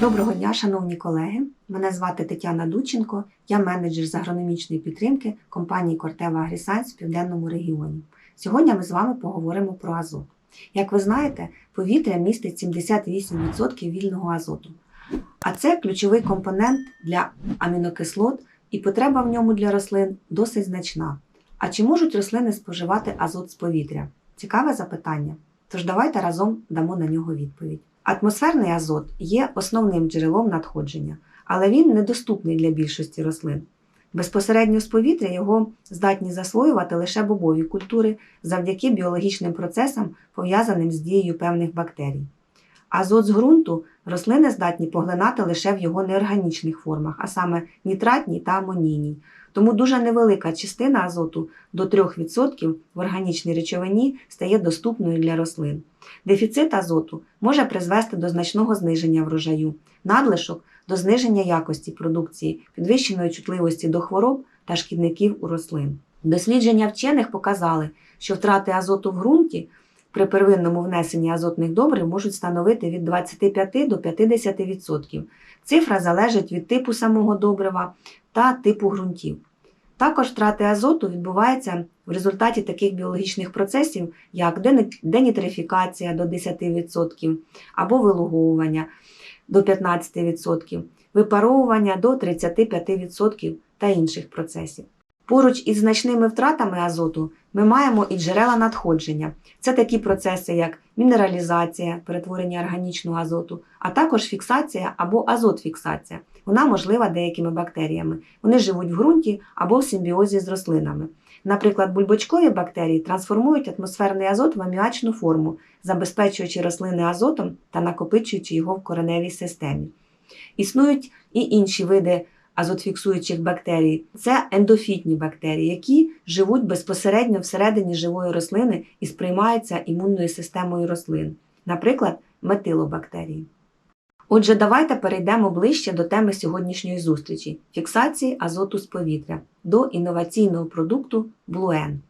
Доброго дня, шановні колеги. Мене звати Тетяна Дученко, я менеджер з агрономічної підтримки компанії Кортева Агрісайнс в Південному регіоні. Сьогодні ми з вами поговоримо про азот. Як ви знаєте, повітря містить 78% вільного азоту. А це ключовий компонент для амінокислот, і потреба в ньому для рослин досить значна. А чи можуть рослини споживати азот з повітря? Цікаве запитання. Тож давайте разом дамо на нього відповідь. Атмосферний азот є основним джерелом надходження, але він недоступний для більшості рослин. Безпосередньо з повітря його здатні засвоювати лише бобові культури завдяки біологічним процесам, пов'язаним з дією певних бактерій. Азот з ґрунту рослини здатні поглинати лише в його неорганічних формах, а саме нітратній та амонійній. Тому дуже невелика частина азоту до 3% в органічній речовині стає доступною для рослин. Дефіцит азоту може призвести до значного зниження врожаю, надлишок до зниження якості продукції, підвищеної чутливості до хвороб та шкідників у рослин. Дослідження вчених показали, що втрати азоту в ґрунті при первинному внесенні азотних добрив можуть становити від 25 до 50%. Цифра залежить від типу самого добрива та типу ґрунтів. Також втрати азоту відбуваються в результаті таких біологічних процесів, як денітрифікація до 10% або вилуговування до 15%, випаровування до 35% та інших процесів. Поруч із значними втратами азоту ми маємо і джерела надходження. Це такі процеси, як мінералізація, перетворення органічного азоту, а також фіксація або азотфіксація. Вона можлива деякими бактеріями. Вони живуть в ґрунті або в симбіозі з рослинами. Наприклад, бульбочкові бактерії трансформують атмосферний азот в аміачну форму, забезпечуючи рослини азотом та накопичуючи його в кореневій системі. Існують і інші види азотфіксуючих бактерій це ендофітні бактерії, які живуть безпосередньо всередині живої рослини і сприймаються імунною системою рослин, наприклад, метилобактерії. Отже, давайте перейдемо ближче до теми сьогоднішньої зустрічі фіксації азоту з повітря до інноваційного продукту Блуен.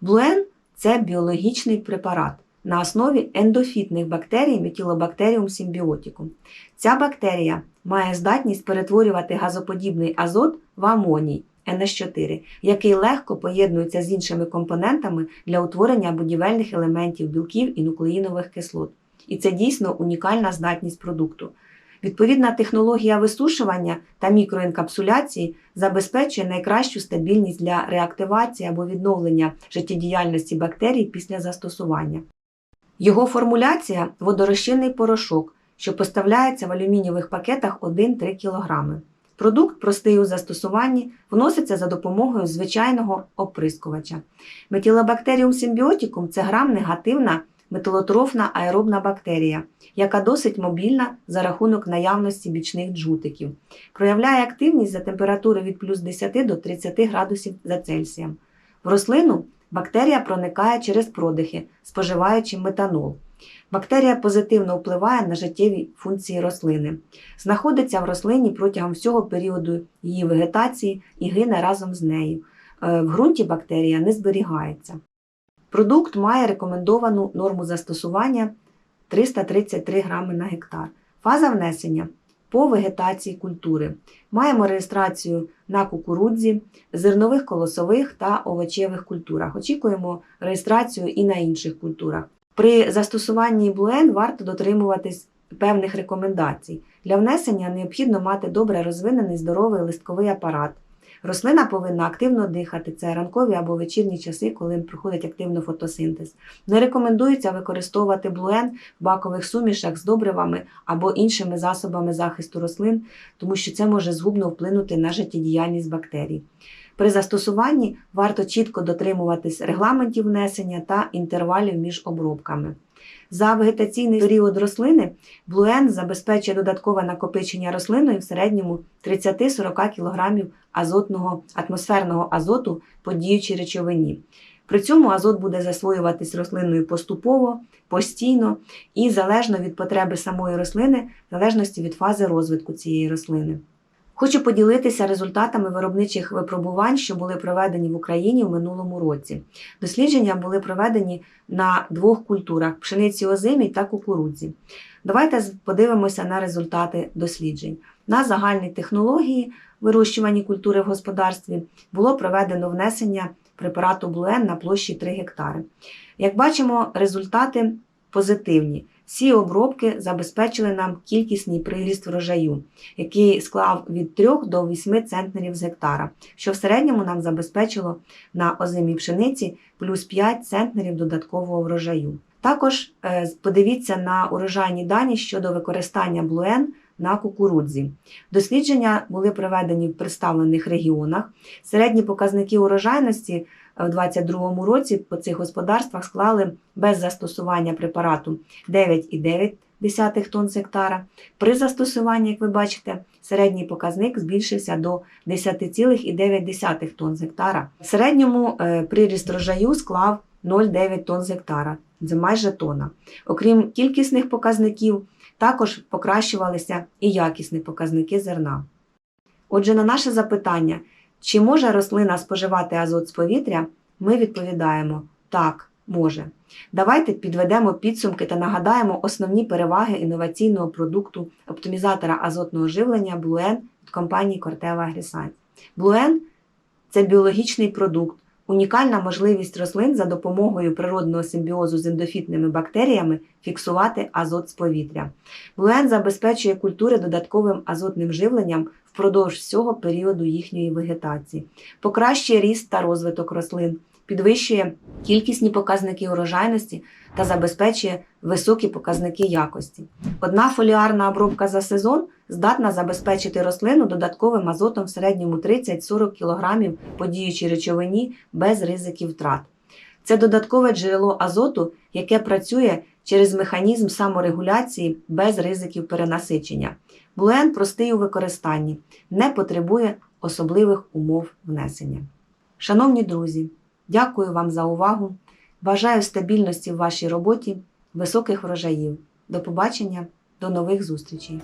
Блуен це біологічний препарат на основі ендофітних бактерій метілобактеріум симбіотикум. Ця бактерія має здатність перетворювати газоподібний азот в амоній NH4, який легко поєднується з іншими компонентами для утворення будівельних елементів білків і нуклеїнових кислот. І це дійсно унікальна здатність продукту. Відповідна технологія висушування та мікроінкапсуляції забезпечує найкращу стабільність для реактивації або відновлення життєдіяльності бактерій після застосування. Його формуляція водорозчинний порошок, що поставляється в алюмінієвих пакетах 1-3 кг. Продукт, простий у застосуванні, вноситься за допомогою звичайного оприскувача. Метілобактеріум симбіотикум це грам-негативна металотрофна аеробна бактерія, яка досить мобільна за рахунок наявності бічних джутиків. Проявляє активність за температури від плюс 10 до 30 градусів за Цельсієм. В рослину бактерія проникає через продихи, споживаючи метанол. Бактерія позитивно впливає на життєві функції рослини, знаходиться в рослині протягом всього періоду її вегетації і гине разом з нею. Е, В ґрунті бактерія не зберігається. Продукт має рекомендовану норму застосування 333 грами на гектар. Фаза внесення по вегетації культури. Маємо реєстрацію на кукурудзі, зернових колосових та овочевих культурах. Очікуємо реєстрацію і на інших культурах. При застосуванні блуен варто дотримуватись певних рекомендацій. Для внесення необхідно мати добре розвинений здоровий листковий апарат. Рослина повинна активно дихати, це ранкові або вечірні часи, коли проходить активно фотосинтез. Не рекомендується використовувати блуен в бакових сумішах з добривами або іншими засобами захисту рослин, тому що це може згубно вплинути на життєдіяльність бактерій. При застосуванні варто чітко дотримуватись регламентів внесення та інтервалів між обробками. За вегетаційний період рослини блуен забезпечує додаткове накопичення рослиною в середньому 30-40 кг азотного атмосферного азоту по діючій речовині. При цьому азот буде засвоюватись рослиною поступово, постійно і залежно від потреби самої рослини, в залежності від фази розвитку цієї рослини. Хочу поділитися результатами виробничих випробувань, що були проведені в Україні в минулому році. Дослідження були проведені на двох культурах пшениці озимій та кукурудзі. Давайте подивимося на результати досліджень. На загальній технології вирощування культури в господарстві було проведено внесення препарату Блуен на площі 3 гектари. Як бачимо, результати позитивні. Ці обробки забезпечили нам кількісний приріст врожаю, який склав від 3 до 8 центнерів з гектара, що в середньому нам забезпечило на озимій пшениці плюс 5 центнерів додаткового врожаю. Також е, подивіться на урожайні дані щодо використання блуен на кукурудзі. Дослідження були проведені в представлених регіонах. Середні показники урожайності в 2022 році по цих господарствах склали без застосування препарату 9,9 тонн з гектара. При застосуванні, як ви бачите, середній показник збільшився до 10,9 тонн з гектара. В середньому е, приріст врожаю склав 0,9 тонн з гектара. Це майже тонна. Окрім кількісних показників, також покращувалися і якісні показники зерна. Отже, на наше запитання, чи може рослина споживати азот з повітря, ми відповідаємо так, може. Давайте підведемо підсумки та нагадаємо основні переваги інноваційного продукту оптимізатора азотного живлення Bluen від компанії Corteva AgriScience. Bluen – це біологічний продукт, унікальна можливість рослин за допомогою природного симбіозу з ендофітними бактеріями фіксувати азот з повітря. Блуен забезпечує культури додатковим азотним живленням впродовж всього періоду їхньої вегетації, покращує ріст та розвиток рослин, підвищує кількісні показники урожайності та забезпечує високі показники якості. Одна фоліарна обробка за сезон здатна забезпечити рослину додатковим азотом в середньому 30-40 кг по діючій речовині без ризиків втрат. Це додаткове джерело азоту, яке працює через механізм саморегуляції без ризиків перенасичення. Блуен простий у використанні, не потребує особливих умов внесення. Шановні друзі, дякую вам за увагу. Бажаю стабільності в вашій роботі, високих врожаїв. До побачення, до нових зустрічей!